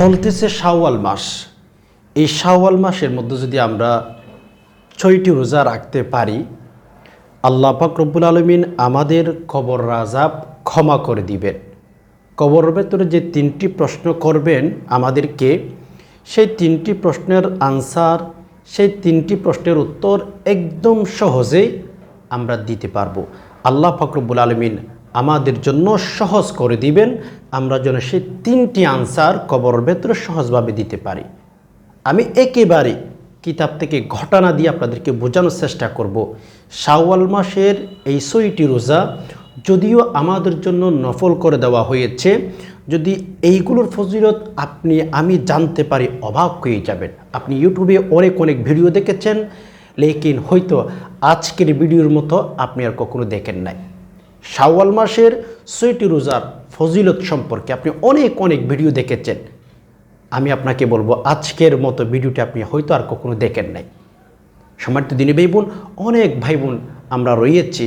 চলতেছে শাওয়াল মাস। এই শাওয়াল মাসের মধ্যে যদি আমরা ছয়টি রোজা রাখতে পারি, আল্লাহ রব্বুল আলমিন আমাদের কবর রাজাব ক্ষমা করে দিবেন। কবরের ভেতরে যে তিনটি প্রশ্ন করবেন আমাদেরকে, সেই তিনটি প্রশ্নের আনসার, সেই তিনটি প্রশ্নের উত্তর একদম সহজেই আমরা দিতে পারব। আল্লাহ ফকরবুল আলমিন আমাদের জন্য সহজ করে দিবেন, আমরা যেন সেই তিনটি আনসার কবরের ভেতরে সহজভাবে দিতে পারি। আমি একেবারে কিতাব থেকে ঘটনা দিয়ে আপনাদেরকে বোঝানোর চেষ্টা করব। শাওয়াল মাসের এই ছয়টি রোজা যদিও আমাদের জন্য নফল করে দেওয়া হয়েছে, যদি এইগুলোর ফজিলত আপনি, আমি জানতে পারি অবাক হয়ে যাবেন। আপনি ইউটিউবে অনেক অনেক ভিডিও দেখেছেন, লেকিন হয়তো আজকের ভিডিওর মতো আপনি আর কখনো দেখেন নাই। শাওয়াল মাসের ছয়টি রোজার ফজিলত সম্পর্কে আপনি অনেক অনেক ভিডিও দেখেছেন। আমি আপনাকে বলব, আজকের মতো ভিডিওটি আপনি হয়তো আর কখনো দেখেন নাই। সম্মানিত দিনী ভাই বোন, অনেক ভাই বোন আমরা রয়েছি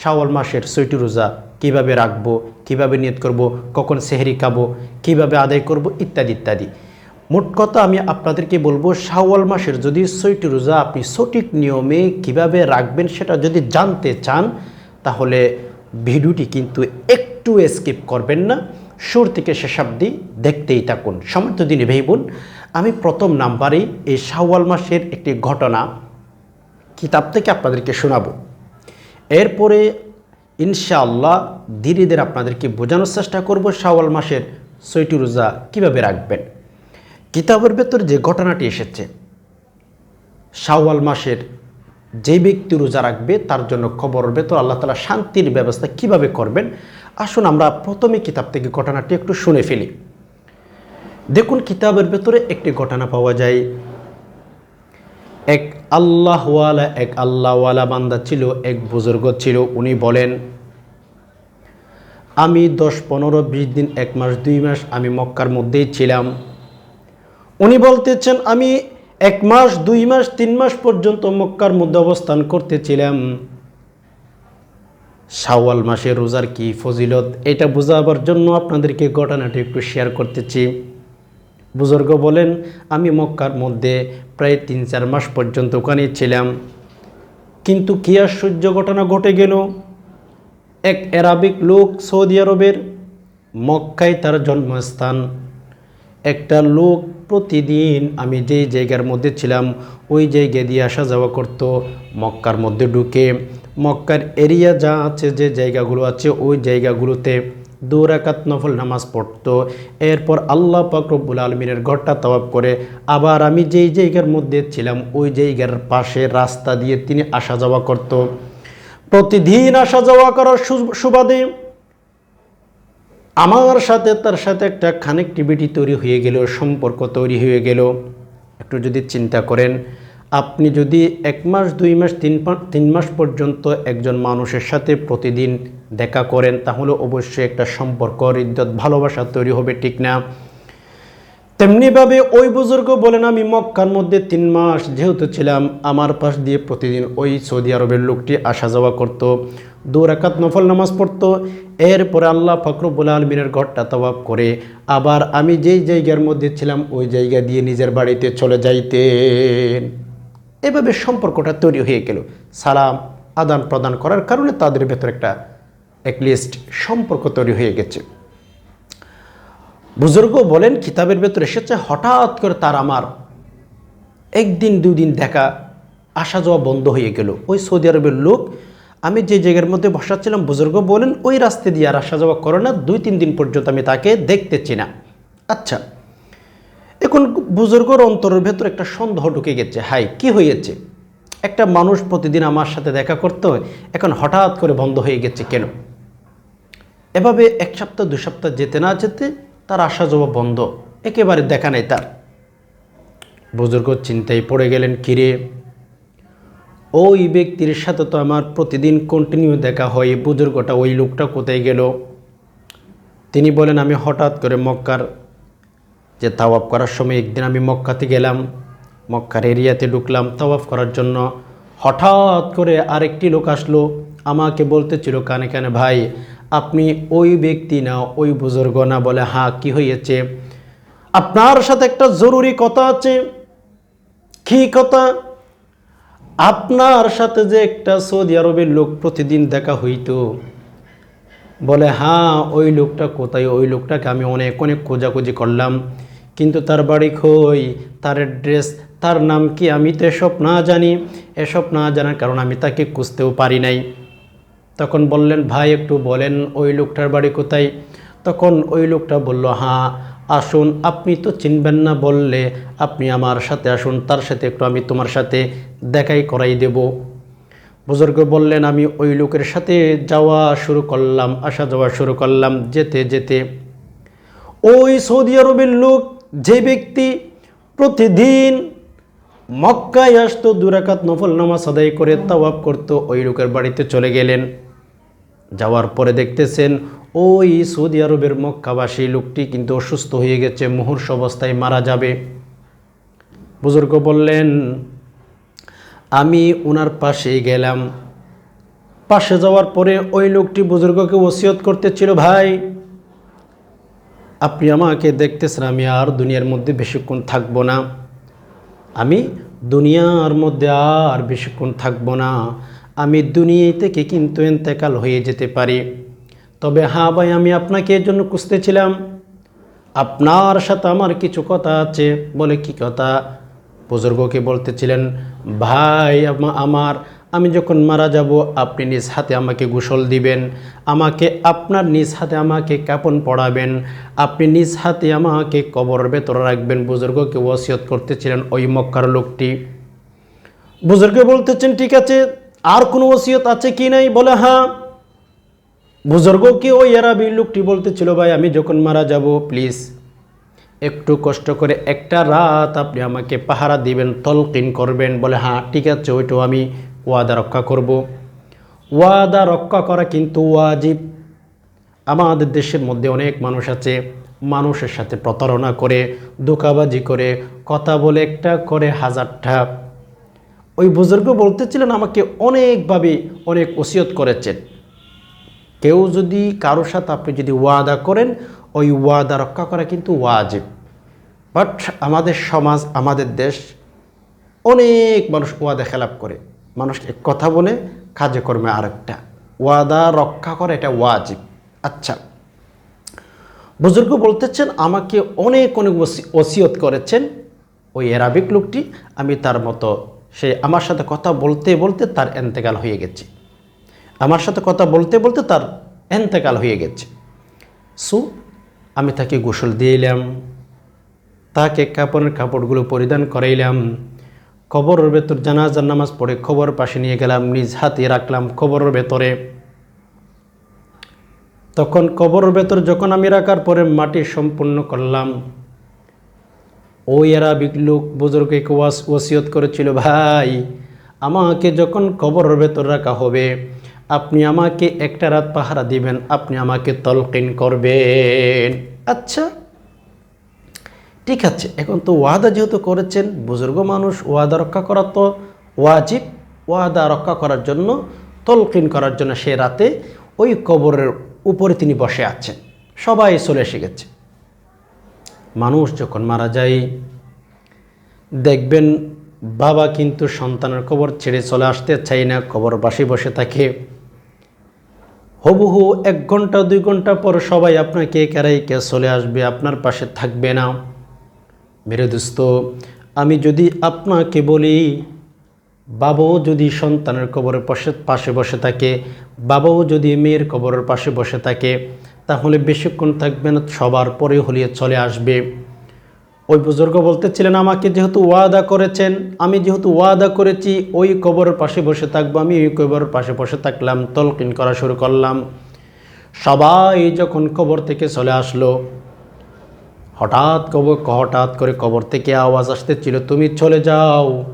শাওয়াল মাসের ছয়টি রোজা, কীভাবে রাখব, কীভাবে নিয়ত করব, কখন সেহরি খাব, কীভাবে আদায় করব, ইত্যাদি ইত্যাদি। মোট কথা আমি আপনাদেরকে বলব, শাওয়াল মাসের যদি ছয়টি রোজা আপনি সঠিক নিয়মে কীভাবে রাখবেন সেটা যদি জানতে চান, তাহলে ভিডিওটি কিন্তু একটু স্কিপ করবেন না। শুরু থেকে শেষাব্দি দেখতেই থাকুন। সমর্থ দিনে ভাই বোন, আমি প্রথম নাম্বারেই এই শাওয়াল মাসের একটি ঘটনা কিতাব থেকে আপনাদেরকে শোনাব। এরপরে ইনশাআল্লাহ ধীরে ধীরে আপনাদেরকে বোঝানোর চেষ্টা করব শাওয়াল মাসের ছয়টি রোজা কীভাবে রাখবেন। কিতাবের ভেতর যে ঘটনাটি এসেছে, শাওয়াল মাসের যে ব্যক্তি রোজা রাখবে, তার জন্য খবরের ভেতর আল্লাহ তালা শান্তির ব্যবস্থা কীভাবে করবেন? আসুন আমরা প্রথমে কিতাব থেকে ঘটনাটি একটু শুনে ফেলি। দেখুন, কিতাবের ভেতরে একটি ঘটনা পাওয়া যায়। এক আল্লাহওয়ালা এক আল্লাহওয়ালা বান্দা ছিল, এক বুজুর্গ ছিল, উনি বলেন, আমি দশ, পনেরো, বিশ দিন, এক মাস, দুই মাস আমি মক্কার মধ্যেই ছিলাম। উনি বলতেছেন, আমি এক মাস, দুই মাস, তিন মাস পর্যন্ত মক্কার মধ্যে অবস্থান করতেছিলাম। শাওয়াল মাসে রোজার কি ফজিলত, এটা বোঝাবার জন্য আপনাদেরকে ঘটনাটি একটু শেয়ার করতেছি। বুজুর্গ বলেন, আমি মক্কার মধ্যে প্রায় তিন, চার মাস পর্যন্ত ওখানে ছিলাম। কিন্তু কি আশ্চর্য ঘটনা ঘটে গেল? এক অ্যারাবিক লোক সৌদি আরবের মক্কায় তার জন্মস্থান। একটা লোক প্রতিদিন আমি যেই জায়গার মধ্যে ছিলাম, ওই জায়গা দিয়ে আসা যাওয়া করত। মক্কার মধ্যে ঢুকে, মক্কার এরিয়া যা আছে, যে জায়গাগুলো আছে, ওই জায়গাগুলোতে দুরাকাত নফল নামাজ পড়তো। এরপর আল্লাহ পাকরবুল আলমিনের ঘরটা তবাব করে, আবার আমি যেই জায়গার মধ্যে ছিলাম, ওই জায়গার পাশে রাস্তা দিয়ে তিনি আসা যাওয়া করত। প্রতিদিন আসা যাওয়া করার সুবাদে আমার সাথে, তার সাথে একটা কানেক্টিভিটি তৈরি হয়ে গেল, সম্পর্ক তৈরি হয়ে গেল। একটু যদি চিন্তা করেন, আপনি যদি এক মাস, দুই মাস, তিন তিন মাস পর্যন্ত একজন মানুষের সাথে প্রতিদিন দেখা করেন, তাহলে অবশ্যই একটা সম্পর্ক, হৃদ্যত, ভালোবাসা তৈরি হবে, ঠিক না? তেমনিভাবে ওই বুজুর্গ বলেন আমি মক্কার মধ্যে তিন মাস যেহেতু ছিলাম, আমার পাশ দিয়ে প্রতিদিন ওই সৌদি আরবের লোকটি আসা যাওয়া করতো, দু রাকাত নফল নামাজ পড়তো, এরপরে আল্লাহ ফখরুবুল আলমিনের ঘরটা তবাব করে আবার আমি যেই জায়গার মধ্যে ছিলাম, ওই জায়গা দিয়ে নিজের বাড়িতে চলে যাইতেন। এভাবে সম্পর্কটা তৈরি হয়ে গেল। সালাম, আদান প্রদান করার কারণে তাদের ভেতর একটা একলিস্ট সম্পর্ক তৈরি হয়ে গেছে। বুজুর্গ বলেন, কিতাবের ভেতরে এসেছে, হঠাৎ করে তার আমার একদিন, দুদিন দেখা, আসা যাওয়া বন্ধ হয়ে গেল। ওই সৌদি আরবের লোক, আমি যে জায়গার মধ্যে বসাচ্ছিলাম, বুজুর্গ বলেন, ওই রাস্তা দিয়ে আর আসা যাওয়া করে না, দুই, তিন দিন পর্যন্ত আমি তাকে দেখতেছি না। আচ্ছা এখন বুজুর্গর অন্তরের ভেতর একটা সন্দেহ ঢুকে গেছে। হাই, কি হয়েছে? একটা মানুষ প্রতিদিন আমার সাথে দেখা করতে হয় এখন হঠাৎ করে বন্ধ হয়ে গেছে কেন? এভাবে এক সপ্তাহ, দু সপ্তাহ যেতে না যেতে তার আসা যাওয়া বন্ধ। একেবারে দেখা নেই তার। বুজুর্গ চিন্তায় পড়ে গেলেন, কিরে? ওই ব্যক্তির সাথে তো আমার প্রতিদিন কন্টিনিউ দেখা হয়। বুজুর্গটা, ওই লোকটা কোথায় গেল? তিনি বলেন, আমি হঠাৎ করে মক্কার, যে তাওয়াফ করার সময় একদিন আমি মক্কাতে গেলাম। মক্কার এরিয়াতে ঢুকলাম তাওয়াফ করার জন্য। হঠাৎ করে আরেকটি লোক আসলো। আমাকে বলতেছিল কানে কানে, ভাই আপনি ওই ব্যক্তি না, ওই বুজুর্গ না বলে, হা, কি হয়েছে আপনার সাথে একটা জরুরি কথা আছে। কি কথা? আপনার সাথে যে একটা সৌদি আরবের লোক প্রতিদিন দেখা হইতো, বলে হ্যাঁ ওই লোকটা কোথায়? ওই লোকটাকে আমি অনেক অনেক খোঁজাখুঁজি করলাম। কিন্তু তার বাড়ি খই তার অ্যাড্রেস, তার নাম কি? আমি তো এসব না জানি। এসব না জানার কারণ আমি তাকে খুঁজতেও পারি নাই। তখন বললেন, ভাই, একটু বলেন, ওই লোকটার বাড়ি কোথায়? তখন ওই লোকটা বলল হ্যাঁ আসুন, আপনি তো চিনবেন না বললে আপনি আমার সাথে আসুন, তার সাথে একটু আমি তোমার সাথে দেখাই করাই দেব। বুজুর্গ বললেন, আমি ওই লোকের সাথে যাওয়া শুরু করলাম, আসা যাওয়া শুরু করলাম, যেতে যেতে। ওই সৌদি আরবের লোক, যে ব্যক্তি প্রতিদিন মক্কায় আসতো, দুরাকাত নফল নামাজ আদায় করে তাওয়াব করতো, ওই লোকের বাড়িতে চলে গেলেন। যাওয়ার পরে দেখতেছেন, ওই সৌদি আরবের মক্কাবাসী লোকটি কিন্তু অসুস্থ হয়ে গেছে মুহূর্ষ অবস্থায় মারা যাবে। বুজুর্গ বললেন, আমি ওনার পাশে গেলাম। পাশে যাওয়ার পরে ওই লোকটি বুজুর্গকে ওসিয়ত করতেছিল, ভাই, আপনি আমাকে দেখতেছেন, আমি আর দুনিয়ার মধ্যে বেশিক্ষণ থাকব না। আমি দুনিয়ার মধ্যে আর বেশিক্ষণ থাকব না। আমি দুনিয়া থেকে কিন্তু এন্তেকাল হয়ে যেতে পারি। তবে হ্যাঁ ভাই, আমি আপনাকে এর জন্য খুঁজতেছিলাম। আপনার সাথে আমার কিছু কথা আছে। বলে কি কথা? বুজুর্গকে বলতেছিলেন, ভাই, আমা- আমার, আমি যখন মারা যাব, আপনি নিজ হাতে আমাকে গোসল দিবেন। আমাকে, আপনার নিজ হাতে আমাকে কাপন পড়াবেন আপনি নিজ হাতে আমাকে কবরের ভেতরে রাখবেন। বুজুর্গকে ওসিয়ত করতেছিলেন ওই মক্কার লোকটি। বুজুর্গ বলতেছেন, ঠিক আছে আর কোনো ওসিয়ত আছে কি নাই? বলে হ্যাঁ। বুজুর্গকে ওই এরাবি লোকটি বলতেছিল, ভাই, আমি যখন মারা যাব প্লিজ একটু কষ্ট করে একটা রাত আপনি আমাকে পাহারা দিবেন, তলকিন করবেন। বলে হ্যাঁ ঠিক আছে, ওইটাও আমি ওয়াদা রক্ষা করব। ওয়াদা রক্ষা করা কিন্তু ওয়াজিব। আমাদের দেশের মধ্যে অনেক মানুষ আছে, মানুষের সাথে প্রতারণা করে, ধোকাবাজি করে, কথা বলে একটা করে হাজারটা ওই বুজুর্গ বলতেছিলেন, আমাকে অনেকভাবে অনেক ওসিয়ত করেছেন। কেউ যদি কারোর সাথে আপনি যদি ওয়াদা করেন, ওই ওয়াদা রক্ষা করা কিন্তু ওয়াজিব। বাট আমাদের সমাজ, আমাদের দেশ অনেক মানুষ ওয়াদা খেলাপ করে। মানুষ এক কথা বলে, কাজে কর্মে আরেকটা। ওয়াদা রক্ষা করা এটা ওয়াজিব। আচ্ছা বুজুর্গ বলতেছেন, আমাকে অনেক অনেক ওসি- ওসিয়ত করেছেন। ওই এরাবিক লোকটি, আমি তার মতো সে আমার সাথে কথা বলতে বলতে তার এন্তেকাল হয়ে গেছে। আমার সাথে কথা বলতে বলতে তার এন্তেকাল হয়ে গেছে। সো, আমি তাকে গোসল দিলাম তাকে কাপড়ের কাপড়গুলো পরিধান করাইলাম, কবরের ভেতর জানাজার নামাজ পড়ে খবর পাশে নিয়ে গেলাম, নিজ হাতে রাখলাম খবরের ভেতরে। তখন কবরের ভেতর যখন আমি রাখার পরে মাটি সম্পূর্ণ করলাম ওই এরা লোক বুজুর্গকে ওয়াস ওসিয়ত করেছিল, ভাই, আমাকে যখন কবরের ভেতর রাখা হবে, আপনি আমাকে একটা রাত পাহারা দিবেন, আপনি আমাকে তলকিন করবেন। আচ্ছা ঠিক আছে, এখন তো ওয়াদা যেহেতু করেছেন, বুজুর্গ মানুষ ওয়াদা রক্ষা করা তো ওয়াজিব। ওয়াদা রক্ষা করার জন্য, তলকিন করার জন্য সে রাতে ওই কবরের উপরে তিনি বসে আছেন। সবাই চলে এসে গেছে। মানুষ যখন মারা যায়, দেখবেন বাবা কিন্তু সন্তানের কবর ছেড়ে চলে আসতে চাই না কবর বাসে বসে থাকে। হবুহু এক ঘণ্টা, দুই ঘণ্টা পর সবাই আপনাকে কেরাইকে চলে আসবে, আপনার পাশে থাকবে না। মেরে দোস্ত, আমি যদি আপনাকে বলি, বাবাও যদি সন্তানের কবরের পাশে পাশে বসে থাকে, বাবাও যদি মেয়ের কবরের পাশে বসে থাকে তাহলে বেশিক্ষণ থাকবে না, সবার পরে হলিয়ে চলে আসবে। ওই বুজুর্গ বলতেছিলেন, আমাকে যেহেতু ওয়াদা করেছেন, আমি যেহেতু ওয়াদা করেছি, ওই কবরের পাশে বসে থাকব, আমি ওই কবরের পাশে বসে থাকলাম, তলকিন করা শুরু করলাম। সবাই যখন কবর থেকে চলে আসলো, হঠাৎ কবর হঠাৎ করে কবর থেকে আওয়াজ আসতেছিল, তুমি চলে যাও।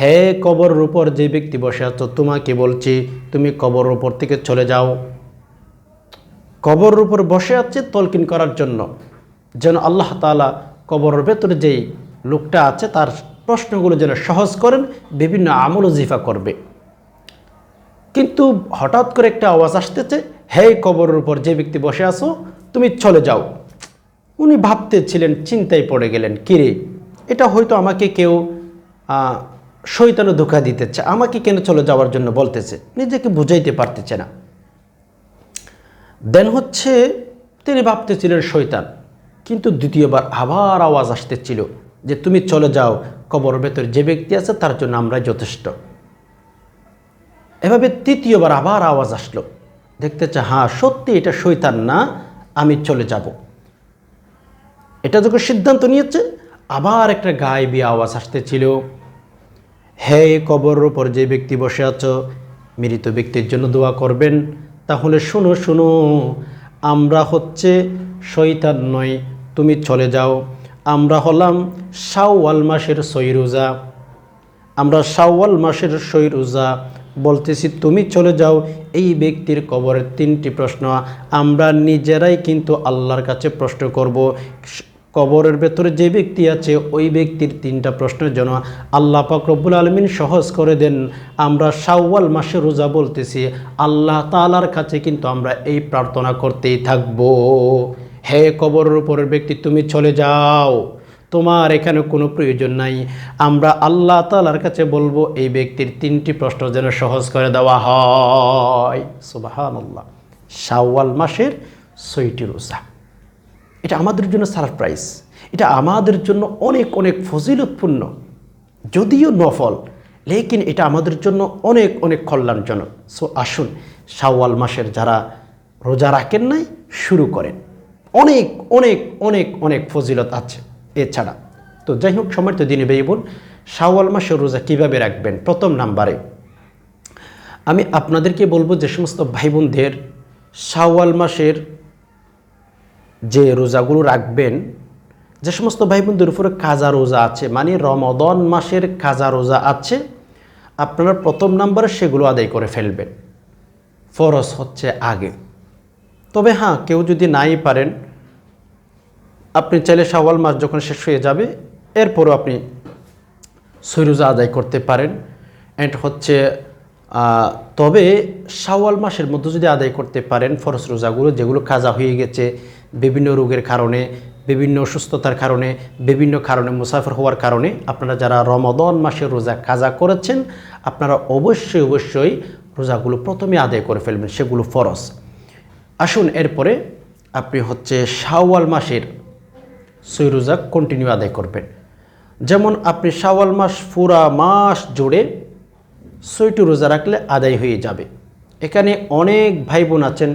হে কবরের উপর যে ব্যক্তি বসে আছো, তোমাকে বলছি, তুমি কবর উপর থেকে চলে যাও। কবরের উপর বসে আছে তলকিন করার জন্য। যেন আল্লাহ তাআলা কবরের ভেতরে যেই লোকটা আছে, তার প্রশ্নগুলো যেন সহজ করেন, বিভিন্ন আমল জিফা করবে। কিন্তু হঠাৎ করে একটা আওয়াজ আসতেছে, হে কবরের উপর যে ব্যক্তি বসে আছো, তুমি চলে যাও। উনি ভাবতেছিলেন, চিন্তায় পড়ে গেলেন কিরে এটা হয়তো আমাকে কেউ শৈতানে ধোকা দিতেছে। আমাকে কেন চলে যাওয়ার জন্য বলতেছে? নিজেকে বুঝাইতে পারতেছে না। দেন হচ্ছে তিনি ভাবতেছিলেন শৈতান কিন্তু দ্বিতীয়বার আবার আওয়াজ আসতেছিল যে, তুমি চলে যাও কবর ভেতর যে ব্যক্তি আছে তার জন্য আমরা যথেষ্ট। এভাবে তৃতীয়বার আবার আওয়াজ আসলো। দেখতে চা হ্যাঁ সত্যি এটা শৈতান না, আমি চলে যাব। এটা যখন সিদ্ধান্ত নিয়েছে, আবার একটা গায়েবী আওয়াজ আসতেছিল। হে কবরের উপর যে ব্যক্তি বসে আছো, মৃত ব্যক্তির জন্য দোয়া করবেন তাহলে শুনো শুনো। আমরা হচ্ছে শৈতান নয়, তুমি চলে যাও। আমরা হলাম শাওয়াল মাসের সৈরুজা। আমরা শাওয়াল মাসের সৈরুজা। বলতেছি, তুমি চলে যাও। এই ব্যক্তির কবরের তিনটি প্রশ্ন। আমরা নিজেরাই কিন্তু আল্লাহর কাছে প্রশ্ন করব। কবরের ভেতরে যে ব্যক্তি আছে, ওই ব্যক্তির তিনটা প্রশ্নের জন্য আল্লাহ পাক রব্বুল আলমিন সহজ করে দেন। আমরা শাওয়াল মাসে রোজা বলতেছি, আল্লাহ তালার কাছে কিন্তু আমরা এই প্রার্থনা করতেই থাকব। হে কবরের উপরের ব্যক্তি, তুমি চলে যাও। তোমার এখানে কোনো প্রয়োজন নাই। আমরা আল্লাহ তালার কাছে বলব, এই ব্যক্তির তিনটি প্রশ্ন যেন সহজ করে দেওয়া হয়। সুবাহান আল্লাহ মাসের ছয়টি রোজা। এটা আমাদের জন্য সারপ্রাইজ এটা আমাদের জন্য অনেক অনেক ফজিলতপূর্ণ, যদিও নফল, লেকিন এটা আমাদের জন্য অনেক অনেক কল্যাণজনক। সো আসুন, শাওয়াল মাসের যারা রোজা রাখেন নাই, শুরু করেন। অনেক অনেক অনেক অনেক ফজিলত আছে এছাড়া। তো যাই হোক, সময় তো দিনে বেয়ে শাওয়াল মাসের রোজা কীভাবে রাখবেন? প্রথম নাম্বারে, আমি আপনাদেরকে বলব যে সমস্ত ভাই বোনদের শাওয়াল মাসের যে রোজাগুলো রাখবেন, যে সমস্ত ভাই বোনদের উপরে কাজা রোজা আছে মানে রমদন মাসের কাজা রোজা আছে, আপনারা প্রথম নাম্বারে সেগুলো আদায় করে ফেলবেন। ফরজ হচ্ছে আগে। তবে হ্যাঁ কেউ যদি নাই পারেন, আপনি চাইলে শাওয়াল মাস যখন শেষ হয়ে যাবে, এরপরও আপনি সৈরোজা আদায় করতে পারেন। অ্যান্ড হচ্ছে তবে শাওয়াল মাসের মধ্যে যদি আদায় করতে পারেন, ফরজ রোজাগুলো, যেগুলো কাজা হয়ে গেছে বিভিন্ন রোগের কারণে, বিভিন্ন অসুস্থতার কারণে, বিভিন্ন কারণে মুসাফির হওয়ার কারণে আপনারা যারা রমদন মাসের রোজা কাজা করেছেন, আপনারা অবশ্যই অবশ্যই রোজাগুলো প্রথমে আদায় করে ফেলবেন, সেগুলো ফরজ। আসুন এরপরে আপনি হচ্ছে শাওয়াল মাসের সই রোজা কন্টিনিউ আদায় করবেন। যেমন আপনি শাওয়াল মাস পুরা মাস জুড়ে ছয়টি রোজা রাখলে আদায় হয়ে যাবে। এখানে অনেক ভাই বোন আছেন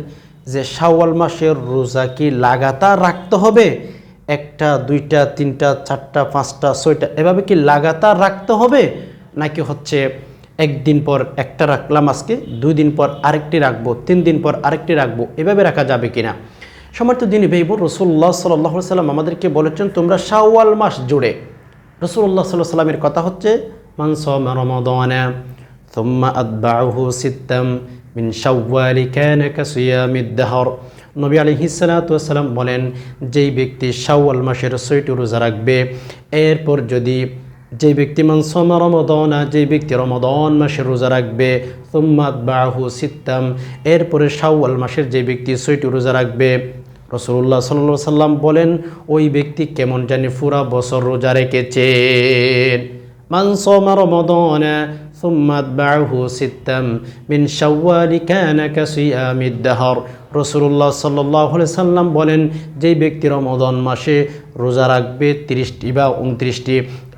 যে শাওয়াল মাসের রোজা কি লাগাতার রাখতে হবে? একটা, দুইটা, তিনটা, চারটা, পাঁচটা, ছয়টা, এভাবে কি লাগাতার রাখতে হবে? নাকি হচ্ছে একদিন পর একটা রাখলাম আজকে দুই দিন পর আরেকটি রাখব তিন দিন পর আরেকটি রাখব, এভাবে রাখা যাবে কিনা? সমর্থ দিন ভেইব রসুল্লাহ সাল্লাহ সাল্লাম আমাদেরকে বলেছেন, তোমরা শাওয়াল মাস জুড়ে। রসুল্লাহ সাল্লাহ সাল্লামের কথা হচ্ছে মানস রমদানা। ثم أتبعه ستا من شوال كان كصيام الدهر নবী আলহিসাল্লাম বলেন যেই ব্যক্তি শাওয়াল মাসের ছয়টি রোজা রাখবে এরপর যদি যে ব্যক্তি মানসমা রমদনা যে ব্যক্তি রমদন মাসের রোজা রাখবে তুম্মাদ বাহু সিত্তাম এরপরে শাওয়াল মাসের যে ব্যক্তি ছয়টি রোজা রাখবে রসুল্লাহ সাল্লা সাল্লাম বলেন ওই ব্যক্তি কেমন জানি পুরা বছর রোজা রেখেছেন মানসমা রমদনা ثم أتبعه ستا من شوال كان كصيام الدهر রসুল্লাহ সাল্লাহ সাল্লাম বলেন যেই ব্যক্তি রমদন মাসে রোজা রাখবে তিরিশটি বা উনত্রিশটি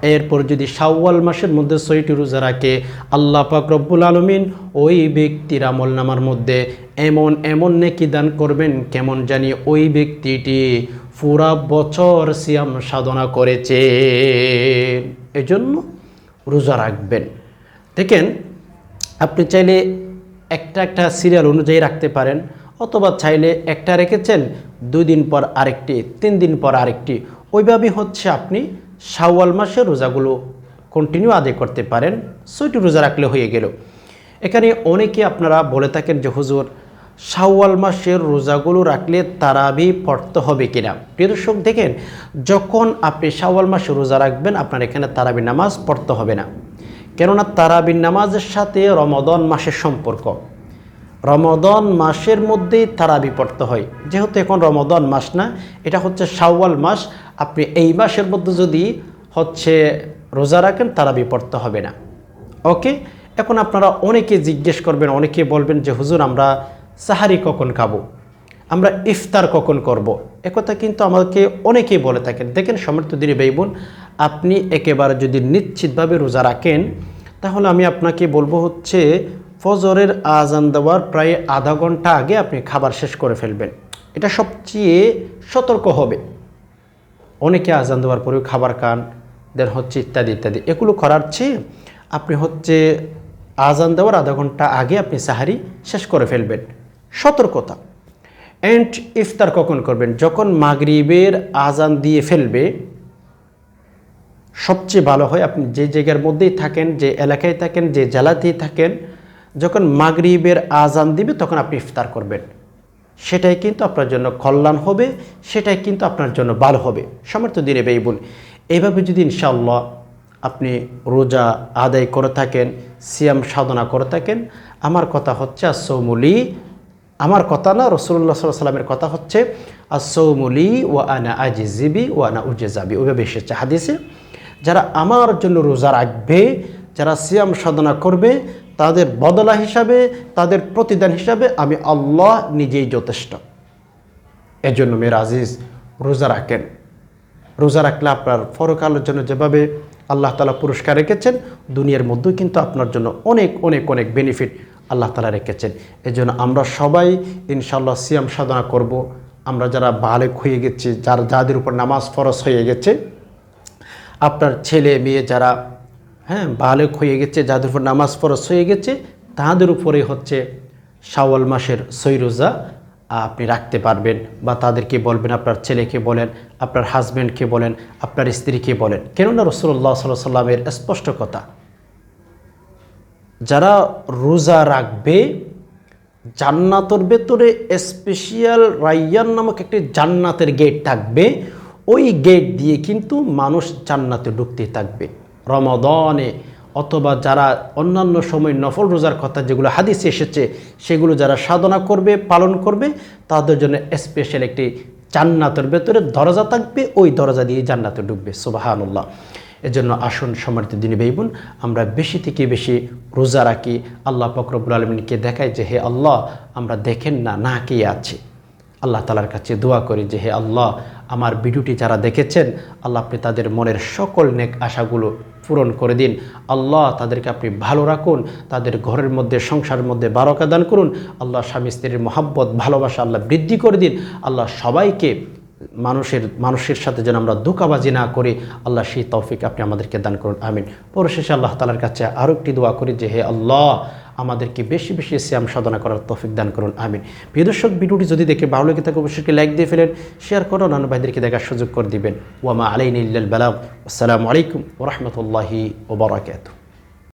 এরপর যদি শাওয়াল মাসের মধ্যে ছয়টি রোজা রাখে আল্লাহ পাক রব্বুল আলমিন ওই ব্যক্তির আমল নামার মধ্যে এমন এমন নেকি দান করবেন কেমন জানি ওই ব্যক্তিটি পুরা বছর সিয়াম সাধনা করেছে এজন্য রোজা রাখবেন দেখেন, আপনি চাইলে একটা একটা সিরিয়াল অনুযায়ী রাখতে পারেন, অথবা চাইলে একটা রেখেছেন, দুই দিন পর আরেকটি, তিন দিন পর আরেকটি। ওইভাবেই হচ্ছে আপনি শাওয়াল মাসের রোজাগুলো কন্টিনিউ আদায় করতে পারেন। ছয়টি রোজা রাখলে হয়ে গেল। এখানে অনেকে আপনারা বলে থাকেন যে, হুজুর, শাওয়াল মাসের রোজাগুলো রাখলে তারাবি পড়তে হবে কিনা? প্রিয় দর্শক, দেখেন, যখন আপনি শাওয়াল মাসে রোজা রাখবেন, আপনার এখানে তারাবি নামাজ পড়তে হবে না। কেননা তারাবির নামাজের সাথে রমদন মাসের সম্পর্ক। রমদন মাসের মধ্যেই তারাবি পড়তে হয়। যেহেতু এখন রমদন মাস না, এটা হচ্ছে শাওয়াল মাস। আপনি এই মাসের মধ্যে যদি হচ্ছে রোজা রাখেন, তারাবি পড়তে হবে না। ওকে এখন আপনারা অনেকে জিজ্ঞেস করবেন, অনেকে বলবেন যে, হুজুর, আমরা সাহারি কখন খাব? আমরা ইফতার কখন করব। একথা কিন্তু আমাকে অনেকেই বলে থাকেন। দেখেন, সমর্থ দিনী ভাই বোন আপনি একেবারে যদি নিশ্চিতভাবে রোজা রাখেন, তাহলে আমি আপনাকে বলব হচ্ছে, ফজরের আজান দেওয়ার প্রায় আধা ঘণ্টা আগে আপনি খাবার শেষ করে ফেলবেন। এটা সবচেয়ে সতর্ক হবে। অনেকে আজান দেওয়ার পরেও খাবার খান, দেন হচ্ছে ইত্যাদি ইত্যাদি। এগুলো করার চেয়ে আপনি হচ্ছে আজান দেওয়ার আধা ঘণ্টা আগে আপনি সাহারি শেষ করে ফেলবেন। সতর্কতা। অ্যান্ড ইফতার কখন করবেন? যখন মাগরিবের আজান দিয়ে ফেলবে সবচেয়ে ভালো হয় আপনি যে জায়গার মধ্যেই থাকেন, যে এলাকায় থাকেন, যে জেলাতেই থাকেন, যখন মাগরিবের আজান দিবে তখন আপনি ইফতার করবেন। সেটাই কিন্তু আপনার জন্য কল্যাণ হবে, সেটাই কিন্তু আপনার জন্য ভালো হবে। সমর্থ দিনে বেই বল এইভাবে যদি ইনশাআল্লাহ আপনি রোজা আদায় করে থাকেন, সিয়াম সাধনা করে থাকেন, আমার কথা হচ্ছে আসৌমুলি আমার কথা না রসুল্লাহ সাল্লামের কথা হচ্ছে আসৌমুলি ও আনা আজিজিবি ও আনা উজেজাবি। ওইভাবে এসেছে হাদিসে। যারা আমার জন্য রোজা রাখবে, যারা সিয়াম সাধনা করবে, তাদের বদলা হিসাবে, তাদের প্রতিদান হিসাবে আমি আল্লাহ নিজেই যথেষ্ট। এজন্য মেয়ের আজিজ, রোজা রাখেন। রোজা রাখলে আপনার ফরকালের জন্য যেভাবে আল্লাহ তালা পুরস্কার রেখেছেন, দুনিয়ার মধ্যেও কিন্তু আপনার জন্য অনেক অনেক অনেক বেনিফিট আল্লাহ তালা রেখেছেন। এজন্য আমরা সবাই ইনশাল্লাহ সিয়াম সাধনা করব। আমরা যারা বালেক হয়ে গেছি, যার, যাদের উপর নামাজ ফরজ হয়ে গেছে আপনার ছেলে, মেয়ে যারা হ্যাঁ বালেক হয়ে গেছে, যাদের উপর নামাজ ফরজ হয়ে গেছে, তাদের উপরে হচ্ছে শাওয়াল মাসের সৈরোজা আপনি রাখতে পারবেন বা তাদেরকে বলবেন, আপনার ছেলেকে বলেন, আপনার হাজব্যান্ডকে বলেন, আপনার স্ত্রীকে বলেন। কেননা রসুল্লাহ সাল্লাহ সাল্লামের স্পষ্ট কথা, যারা রোজা রাখবে, জান্নাতের ভেতরে স্পেশিয়াল রাইয়ান নামক একটি জান্নাতের গেট থাকবে ওই গেট দিয়ে কিন্তু মানুষ জান্নাতে ঢুকতে থাকবে। রমদনে অথবা যারা অন্যান্য সময় নফল রোজার কথা যেগুলো হাদিসে এসেছে, সেগুলো যারা সাধনা করবে, পালন করবে, তাদের জন্য স্পেশাল একটি জান্নাতের ভেতরে দরজা থাকবে, ওই দরজা দিয়ে জান্নাতে ঢুকবে। সুবাহানুল্লাহ। এজন্য আসুন সমর্থ দিনী বেইবুন আমরা বেশি থেকে বেশি রোজা রাখি, আল্লাহ ফকরবুল আলমিনকে দেখাই যে, হে আল্লাহ, আমরা দেখেন না না কে আছে। আল্লাহ তালার কাছে দোয়া করি যে, হে আল্লাহ আমার ভিডিওটি যারা দেখেছেন, আল্লাহ আপনি তাদের মনের সকল নেক আশাগুলো পূরণ করে দিন। আল্লাহ তাদেরকে আপনি ভালো রাখুন, তাদের ঘরের মধ্যে, সংসারের মধ্যে বারকা দান করুন। আল্লাহ স্বামী স্ত্রীর মহাব্বত, ভালোবাসা আল্লাহ বৃদ্ধি করে দিন। আল্লাহ সবাইকে মানুষের মানুষের সাথে যেন আমরা ধোকাবাজি না করি। আল্লাহ সেই তৌফিক আপনি আমাদেরকে দান করুন, আমিন। পরিশেষে আল্লাহ তালার কাছে আরও একটি দোয়া করি যে, হে আল্লাহ আমাদেরকে বেশি বেশি শ্যাম সাধনা করার তফিক দান করুন, আমিন। প্রিয় দর্শক, ভিডিওটি যদি দেখে ভালো লেগে থাকে, অবশ্যই লাইক দিয়ে ফেলেন শেয়ার করুন, অন্য ভাইদেরকে দেখার সুযোগ করে দিবেন। ওয়ামা আলাইন ইল্লাল বালাম আসসালামু আলাইকুম ওরহমতুল্লাহি ওবরাকাতু